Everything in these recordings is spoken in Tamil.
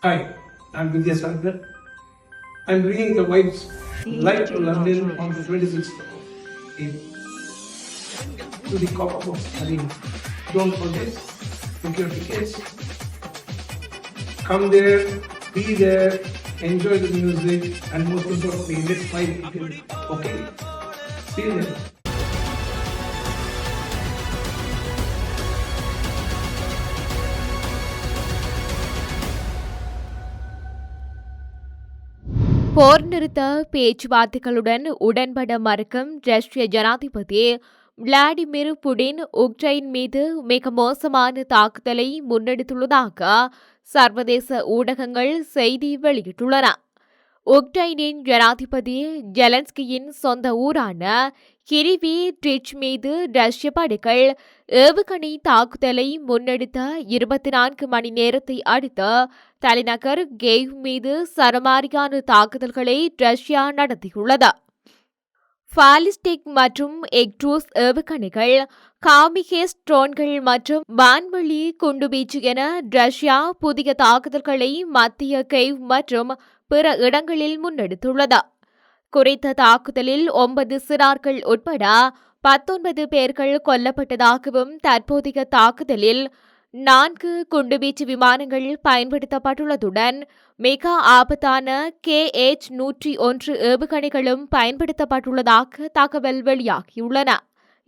Hi, I'm Vidya Sankar. I'm bringing the wife's life to London on the 26th of April to the Copper Box Arena. Don't forget, book your tickets. Come there, be there, enjoy the music, and most importantly, let's fight together. Okay? See you there. போர் நிறுத்த பேச்சுவார்த்தைகளுடன் உடன்பட மறுக்கும் ரஷ்ய ஜனாதிபதி விளாடிமிர் புடின் உக்ரைன் மீது மிக மோசமான தாக்குதலை முன்னெடுத்துள்ளதாக சர்வதேச ஊடகங்கள் செய்தி வெளியிட்டுள்ளன. உக்ரைனின் ஜனாதிபதி ஜெலன்ஸ்கியின் சொந்த ஊரான கிரிவி ட்ரிச் மீது ரஷ்ய படைகள் ஏவுகணை தாக்குதலை முன்னெடுத்த இருபத்தி நான்கு மணி நேரத்தை அடுத்து தலைநகர் கேவ் மீது சரமாரியான தாக்குதல்களை ரஷ்யா நடத்தியுள்ளது. பாலிஸ்டிக் மற்றும் எக்ட்ரூஸ் ஏவுகணைகள் காமிகேஸ் ட்ரோன்கள் மற்றும் வான்வழி குண்டுவீச்சு என ரஷ்யா புதிய தாக்குதல்களை மத்திய கேவ் மற்றும் பிற இடங்களில் முன்னெடுத்துள்ளது. குறித்த தாக்குதலில் ஒன்பது சிறார்கள் உட்பட பத்தொன்பது பேர்கள் கொல்லப்பட்டதாகவும் தற்போதைய தாக்குதலில் நான்கு குண்டுவீச்சு விமானங்கள் பயன்படுத்தப்பட்டுள்ளதுடன் மிக ஆபத்தான கே எச் நூற்றி ஒன்று ஏவுகணைகளும் பயன்படுத்தப்பட்டுள்ளதாக தகவல் வெளியாகியுள்ளன.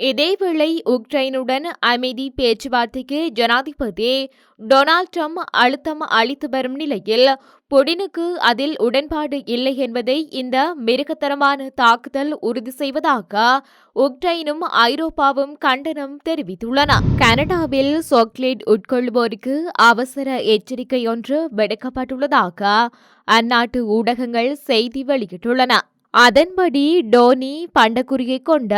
இதேவேளை உக்ரைனுடன் அமைதி பேச்சுவார்த்தைக்கு ஜனாதிபதி டொனால்ட் ட்ரம்ப் அழுத்தம் அளித்து வரும் நிலையில் புடினுக்கு அதில் உடன்பாடு இல்லை என்பதை இந்த மிருகத்தரமான தாக்குதல் உறுதி செய்வதாக உக்ரைனும் ஐரோப்பாவும் கண்டனம் தெரிவித்துள்ளன. கனடாவில் சாக்லேட் உட்கொள்வோருக்கு அவசர எச்சரிக்கை ஒன்று விடுக்கப்பட்டுள்ளதாக அந்நாட்டு ஊடகங்கள் செய்தி வெளியிட்டுள்ளன. அதன்படி டோனி பண்டக்குறியை கொண்ட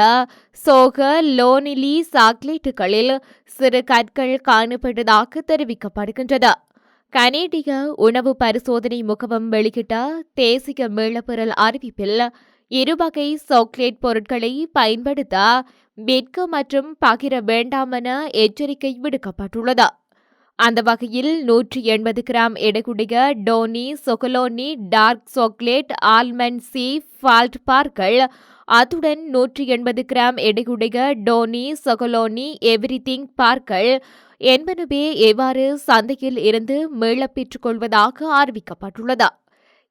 சோக லோனிலி சாக்லேட்டுகளில் சிறு கற்கள் காணப்பட்டதாக தெரிவிக்கப்படுகின்றது. கனேடிய உணவு பரிசோதனை முகவம் வெளியிட்ட தேசிய மீளப்பெறல் அறிவிப்பில் இருவகை சாக்லேட் பொருட்களை பயன்படுத்த விற்க மற்றும் பகிர வேண்டாமென எச்சரிக்கை விடுக்கப்பட்டுள்ளது. அந்த வகையில் நூற்றி எண்பது gram எடையுடைய Tony Chocolonely dark chocolate almond sea salt பார்கள் அத்துடன் நூற்றி எண்பது கிராம் எடையுடைய டோனி சொகலோனி எவ்ரிதிங் பார்கள் என்பனவே எவ்வாறு சந்தையில் இருந்து மீளப் பெற்றுக் கொள்வதாக அறிவிக்கப்பட்டுள்ளது.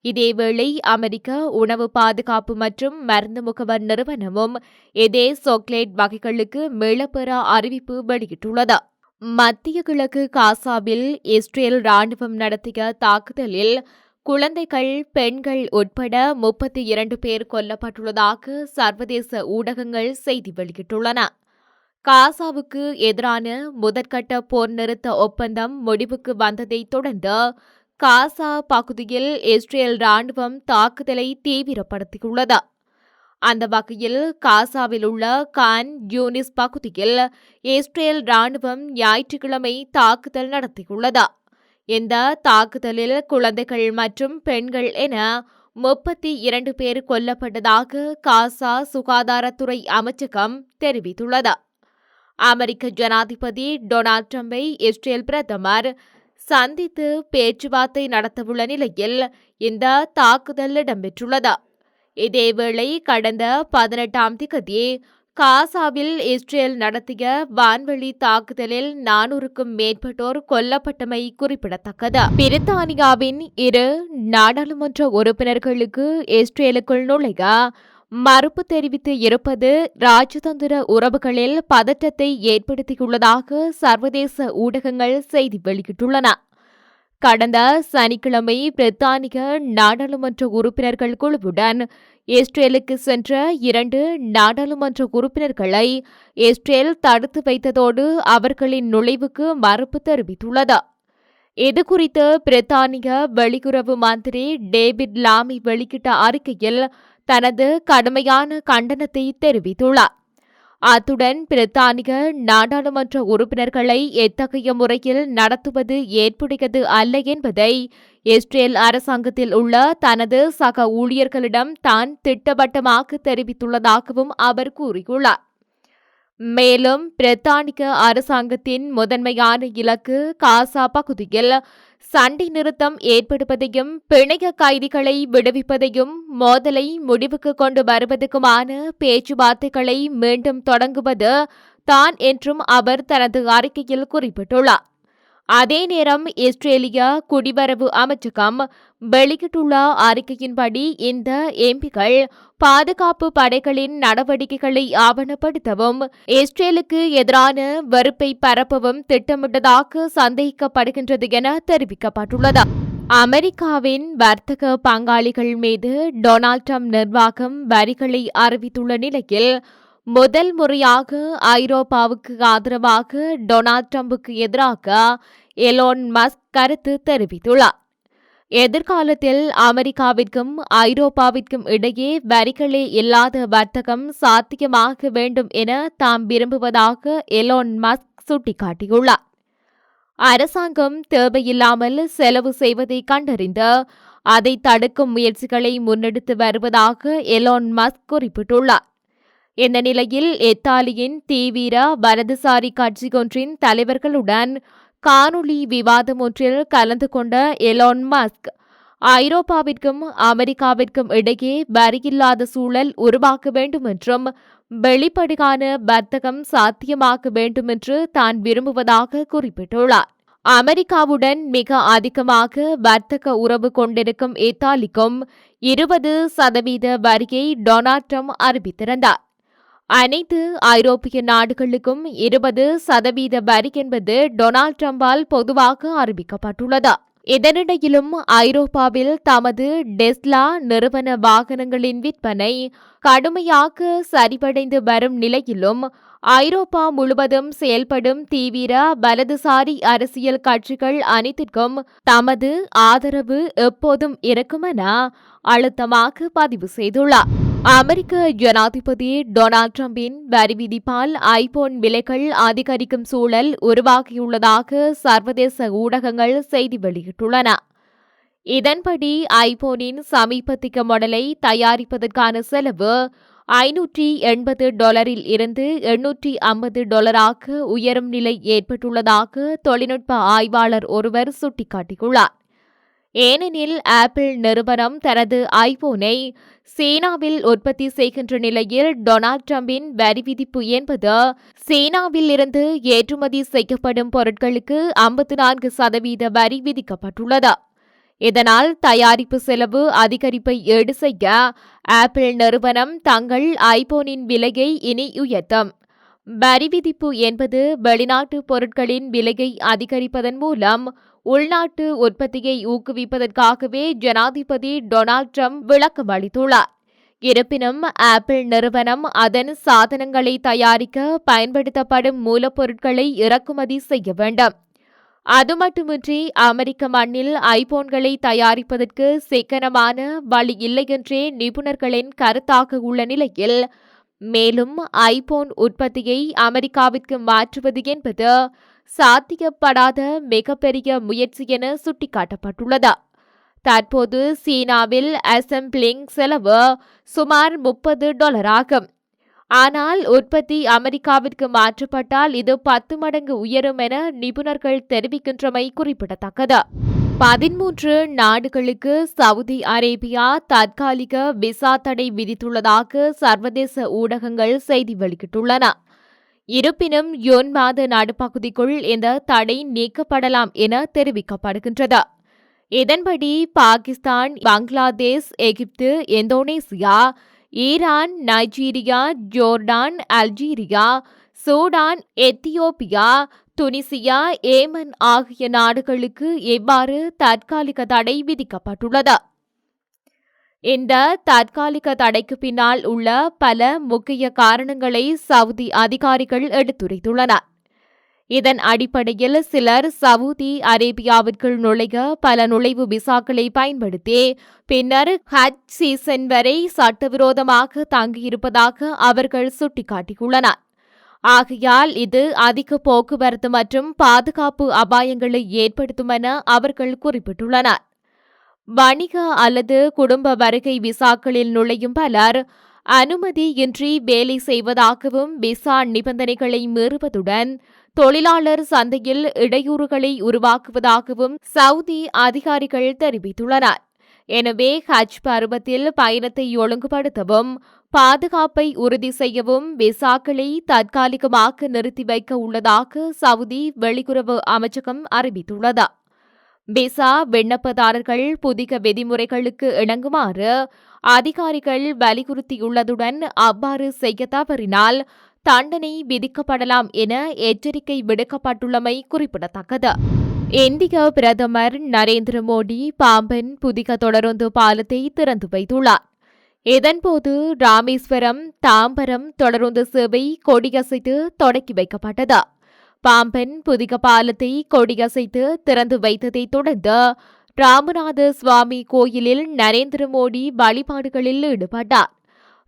இதேவேளை அமெரிக்க உணவு பாதுகாப்பு மற்றும் மருந்து முகவர் நிறுவனமும் இதே சாக்லேட் வகைகளுக்கு மீளப்பெற அறிவிப்பு வெளியிட்டுள்ளது. மத்திய கிழக்கு காசாவில் இஸ்ரேல் ராணுவம் நடத்திய தாக்குதலில் குழந்தைகள் பெண்கள் உட்பட முப்பத்தி இரண்டு பேர் கொல்லப்பட்டுள்ளதாக சர்வதேச ஊடகங்கள் செய்தி வெளியிட்டுள்ளன. காசாவுக்கு எதிரான முதற்கட்ட போர் நிறுத்த ஒப்பந்தம் முடிவுக்கு வந்ததைத் தொடர்ந்து காசா பகுதியில் இஸ்ரேல் ராணுவம் தாக்குதலை தீவிரப்படுத்தியுள்ளது. அந்த வகையில் காசாவில் உள்ள கான் யூனிஸ் பகுதியில் இஸ்ரேல் ராணுவம் ஞாயிற்றுக்கிழமை தாக்குதல் நடத்தியுள்ளது. இந்த தாக்குதலில் குழந்தைகள் மற்றும் பெண்கள் என முப்பத்தி இரண்டு பேர் கொல்லப்பட்டதாக காசா சுகாதாரத்துறை அமைச்சகம் தெரிவித்துள்ளது. அமெரிக்க ஜனாதிபதி டொனால்ட் ட்ரம்பை இஸ்ரேல் பிரதமர் சந்தித்து பேச்சுவார்த்தை நடத்தவுள்ள நிலையில் இந்த தாக்குதல் இடம்பெற்றுள்ளது. இதேவேளை கடந்த பதினெட்டாம் திகதி காசாவில் இஸ்ரேல் நடத்திய வான்வெளி தாக்குதலில் நானூறுக்கும் மேற்பட்டோர் கொல்லப்பட்டமை குறிப்பிடத்தக்கது. பிரித்தானியாவின் இரு நாடாளுமன்ற உறுப்பினர்களுக்கு இஸ்ரேலுக்குள் நுழைய மறுப்பு தெரிவித்து இருப்பது ராஜதந்திர உறவுகளில் பதற்றத்தை ஏற்படுத்தியுள்ளதாக சர்வதேச ஊடகங்கள் செய்தி வெளியிட்டுள்ளன. கடந்த சனிக்கிழமை பிரித்தானிய நாடாளுமன்ற உறுப்பினர்கள் குழுவுடன் இஸ்ரேலுக்கு சென்ற இரண்டு நாடாளுமன்ற உறுப்பினர்களை இஸ்ரேல் தடுத்து வைத்ததோடு அவர்களின் நுழைவுக்கு மறுப்பு தெரிவித்துள்ளது. இதுகுறித்து பிரித்தானிய வெளியுறவு மந்திரி டேவிட் லாமி வெளியிட்ட அறிக்கையில் தனது கடுமையான கண்டனத்தை தெரிவித்துள்ளார். அத்துடன் பிரித்தானிய நாடாளுமன்ற உறுப்பினர்களை எத்தகைய முறையில் நடத்துவது ஏற்புடையது அல்ல என்பதை இஸ்ரேல் அரசாங்கத்தில் உள்ள தனது சக ஊழியர்களிடம் தான் திட்டவட்டமாக தெரிவித்துள்ளதாகவும் அவர் கூறியுள்ளார். மேலும் பிரித்தானிய அரசாங்கத்தின் முதன்மையான இலக்கு காசா பகுதியில் சண்டை நிறுத்தம் ஏற்படுவதையும் பிணைய கைதிகளை விடுவிப்பதையும் மோதலை முடிவுக்கு கொண்டு வருவதற்குமான பேச்சுவார்த்தைகளை மீண்டும் தொடங்குவது தான் என்றும் அவர் தனது அறிக்கையில் குறிப்பிட்டுள்ளார். அதே நேரம் இஸ்ரேலிய குடிவரவு அமைச்சகம் வெளியிட்டுள்ள அறிக்கையின்படி இந்த எம்பிகள் பாதுகாப்பு படைகளின் நடவடிக்கைகளை ஆவணப்படுத்தவும் இஸ்ரேலுக்கு எதிரான வெறுப்பை பரப்பவும் திட்டமிட்டதாக சந்தேகிக்கப்படுகின்றது என தெரிவிக்கப்பட்டுள்ளது. அமெரிக்காவின் வர்த்தக பங்காளிகள் மீது டொனால்ட் ட்ரம்ப் நிர்வாகம் வரிகளை அறிவித்துள்ள நிலையில் முதல் முறையாக ஐரோப்பாவுக்கு ஆதரவாக டொனால்ட் ட்ரம்புக்கு எதிராக எலோன் மஸ்க் கருத்து தெரிவித்துள்ளார். எதிர்காலத்தில் அமெரிக்காவிற்கும் ஐரோப்பாவிற்கும் இடையே வரிகளே இல்லாத வர்த்தகம் சாத்தியமாக வேண்டும் என தாம் விரும்புவதாக எலோன் மஸ்க் சுட்டிக்காட்டியுள்ளார். அரசாங்கம் தேவையில்லாமல் செலவு செய்வதை கண்டறிந்து அதை தடுக்கும் முயற்சிகளை முன்னெடுத்து வருவதாக எலோன் மஸ்க் குறிப்பிட்டுள்ளார். இந்த நிலையில் இத்தாலியின் தீவிர வலதுசாரி கட்சி ஒன்றின் தலைவர்களுடன் காணொலி விவாதம் ஒன்றில் கலந்து கொண்ட எலான் மஸ்க் ஐரோப்பாவிற்கும் அமெரிக்காவிற்கும் இடையே வரியில்லாத சூழல் உருவாக்க வேண்டும் என்றும் வெளிப்படையான வர்த்தகம் சாத்தியமாக்க வேண்டும் என்று தான் விரும்புவதாக குறிப்பிட்டுள்ளார். அமெரிக்காவுடன் மிக அதிகமாக வர்த்தக உறவு கொண்டிருக்கும் இத்தாலிக்கும் இருபது சதவீத வரியை டொனால்ட் ட்ரம்ப் அறிவித்திருந்தார். அனைத்து ஐரோப்பிய நாடுகளுக்கும் இருபது சதவீத வரி என்பது டொனால்ட் ட்ரம்பால் பொதுவாக அறிவிக்கப்பட்டுள்ளது. இதனிடையிலும் ஐரோப்பாவில் தமது டெஸ்லா நிறுவன வாகனங்களின் விற்பனை கடுமையாக சரிவடைந்து வரும் நிலையிலும் ஐரோப்பா முழுவதும் செயல்படும் தீவிர வலதுசாரி அரசியல் கட்சிகள் அனைத்திற்கும் தமது ஆதரவு எப்போதும் இருக்கும் என அழுத்தமாக பதிவு செய்துள்ளார். அமெரிக்க ஜனாதிபதி டொனால்ட் ட்ரம்பின் வரி விதிப்பால் ஐபோன் விலைகள் அதிகரிக்கும் சூழல் உருவாகியுள்ளதாக சர்வதேச ஊடகங்கள் செய்தி வெளியிட்டுள்ளன. இதன்படி ஐபோனின் சமீபத்திய மாடலை தயாரிப்பதற்கான செலவு ஐநூற்றி எண்பது டாலரில் இருந்து எண்ணூற்றி ஐம்பது டாலராக உயரும் நிலை ஏற்பட்டுள்ளதாக தொழில்நுட்ப ஆய்வாளர் ஒருவர் சுட்டிக்காட்டியுள்ளார். ஏனெனில் ஆப்பிள் நிறுவனம் தனது ஐபோனை சீனாவில் உற்பத்தி செய்கின்ற நிலையில் டொனால்ட் ட்ரம்பின் வரி விதிப்பு என்பது சீனாவில் இருந்து ஏற்றுமதி செய்யப்படும் பொருட்களுக்கு ஐம்பத்தி நான்கு சதவீத வரி விதிக்கப்பட்டுள்ளது. இதனால் தயாரிப்பு செலவு அதிகரிப்பை ஈடு செய்ய ஆப்பிள் நிறுவனம் தங்கள் ஐபோனின் விலையை இனி உயர்த்தும். வரி விதிப்பு என்பது வெளிநாட்டு பொருட்களின் விலையை அதிகரிப்பதன் மூலம் உள்நாட்டு உற்பத்தியை ஊக்குவிப்பதற்காகவே ஜனாதிபதி டொனால்ட் ட்ரம்ப் விளக்கம் அளித்துள்ளார். இருப்பினும் ஆப்பிள் நிறுவனம் அதன் சாதனங்களை தயாரிக்க பயன்படுத்தப்படும் மூலப்பொருட்களை இறக்குமதி செய்ய வேண்டும். அது மட்டுமின்றி அமெரிக்க மண்ணில் ஐபோன்களை தயாரிப்பதற்கு சிக்கனமான வழி இல்லை என்றே நிபுணர்களின் கருத்தாக உள்ள நிலையில் மேலும் ஐபோன் உற்பத்தியை அமெரிக்காவிற்கு மாற்றுவது என்பது சாத்தியப்படாத மிகப்பெரிய முயற்சி என சுட்டிக்காட்டப்பட்டுள்ளது. தற்போது சீனாவில் அசம்பிளிங் செலவு சுமார் முப்பது டாலர் ஆகும். ஆனால் உற்பத்தி அமெரிக்காவிற்கு மாற்றப்பட்டால் இது பத்து மடங்கு உயரும் என நிபுணர்கள் தெரிவிக்கின்றமை குறிப்பிடத்தக்கது. பதிமூன்று நாடுகளுக்கு சவுதி அரேபியா தற்காலிக விசா தடை விதித்துள்ளதாக சர்வதேச ஊடகங்கள் செய்தி வெளியிட்டுள்ளன. இருப்பினும் யோன் மாத நடுப்பகுதிக்குள் இந்த தடை நீக்கப்படலாம் என தெரிவிக்கப்படுகின்றது. இதன்படி பாகிஸ்தான் பங்களாதேஷ் எகிப்து Indonesia Iran Nigeria Jordan Algeria Sudan Ethiopia Tunisia Yemen ஆகிய நாடுகளுக்கு இவ்வாறு தற்காலிக தடை விதிக்கப்பட்டுள்ளது. இந்த தற்காலிக தடைக்கு பின்னால் உள்ள பல முக்கிய காரணங்களை சவுதி அதிகாரிகள் எடுத்துரைத்துள்ளனர். இதன் அடிப்படையில் சிலர் சவுதி அரேபியாவிற்குள் நுழைய பல நுழைவு விசாக்களை பயன்படுத்தி பின்னர் ஹஜ் சீசன் வரை சட்டவிரோதமாக தங்கியிருப்பதாக அவர்கள் சுட்டிக்காட்டியுள்ளனர். ஆகையால் இது அதிக போக்குவரத்து மற்றும் பாதுகாப்பு அபாயங்களை ஏற்படுத்தும் என அவர்கள் குறிப்பிட்டுள்ளனர். வணிக அல்லது குடும்ப வருகை விசாக்களில் நுழையும் பலர் அனுமதியின்றி வேலை செய்வதாகவும் விசா நிபந்தனைகளை மீறுவதுடன் தொழிலாளர் சந்தையில் இடையூறுகளை உருவாக்குவதாகவும் சவுதி அதிகாரிகள் தெரிவித்துள்ளனர். எனவே ஹஜ் பருவத்தில் பயணத்தை ஒழுங்குபடுத்தவும் பாதுகாப்பை உறுதி செய்யவும் விசாக்களை தற்காலிகமாக நிறுத்தி வைக்க உள்ளதாக சவுதி வெளியுறவு அமைச்சகம் அறிவித்துள்ளது. விசா விண்ணப்பதாரர்கள் புதிய விதிமுறைகளுக்கு இணங்குமாறு அதிகாரிகள் வலியுறுத்தியுள்ளதுடன் அவ்வாறு செய்ய தவறினால் தண்டனை விதிக்கப்படலாம் என எச்சரிக்கை விடுக்கப்பட்டுள்ளமை குறிப்பிடத்தக்கது. இந்திய பிரதமர் நரேந்திர மோடி பாம்பன் புதிய தொடருந்து பாலத்தை திறந்து வைத்துள்ளார். இதன்போது ராமேஸ்வரம் தாம்பரம் தொடருந்து சேவை கொடியசைத்து தொடக்கி வைக்கப்பட்டது. பாம்பன் புதிய பாலத்தை கொடியசைத்து திறந்து வைத்ததைத் தொடர்ந்து ராமநாத சுவாமி கோயிலில் நரேந்திர மோடி வழிபாடுகளில் ஈடுபட்டார்.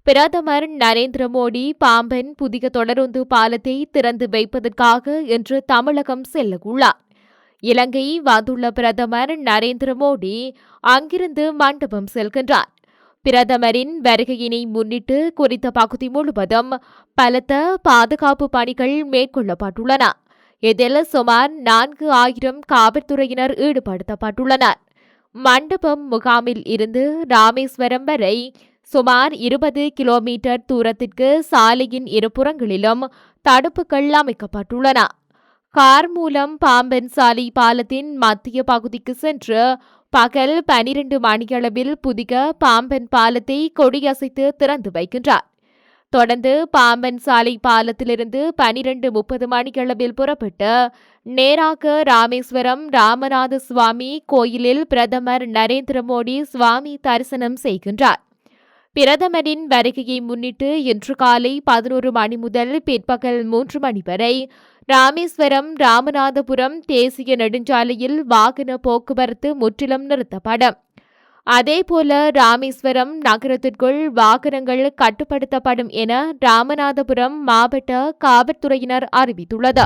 பிரதமர் நரேந்திர மோடி பாம்பன் புதிய தொடருந்து பாலத்தை திறந்து வைப்பதற்காக இன்று தமிழகம் செல்லவுள்ளார். இலங்கை வந்துள்ள பிரதமர் நரேந்திர மோடி அங்கிருந்து மண்டபம் செல்கின்றார். பிரதமரின் வருகையினை முன்னிட்டு குறித்த பகுதி முழுவதும் பலத்த பாதுகாப்பு பணிகள் மேற்கொள்ளப்பட்டுள்ளன. இதில் சுமார் நான்கு ஆயிரம் காவல்துறையினர் ஈடுபடுத்தப்பட்டுள்ளனர். மண்டபம் முகாமில் இருந்து ராமேஸ்வரம் வரை சுமார் இருபது கிலோமீட்டர் தூரத்திற்கு சாலையின் இருபுறங்களிலும் தடுப்புகள் அமைக்கப்பட்டுள்ளன. கார் மூலம் பாம்பன் சாலை பாலத்தின் மத்திய பகுதிக்கு சென்று பகல் பனிரெண்டு மணியளவில் புதிய பாம்பன் பாலத்தை கொடியசைத்து திறந்து வைக்கின்றார். தொடர்ந்து பாம்பன் சாலை பாலத்திலிருந்து பனிரெண்டு முப்பது மணியளவில் புறப்பட்டு நேராக ராமேஸ்வரம் ராமநாத சுவாமி கோயிலில் பிரதமர் நரேந்திர மோடி சுவாமி தரிசனம் செய்கின்றார். பிரதமரின் வருகையை முன்னிட்டு இன்று காலை பதினோரு மணி முதல் பிற்பகல் மூன்று மணி வரை ராமேஸ்வரம் ராமநாதபுரம் தேசிய நெடுஞ்சாலையில் வாகன போக்குவரத்து முற்றிலும் நிறுத்தப்படும். அதேபோல ராமேஸ்வரம் நகரத்திற்குள் வாகனங்கள் கட்டுப்படுத்தப்படும் என ராமநாதபுரம் மாவட்ட காவல்துறையினர் அறிவித்துள்ளது.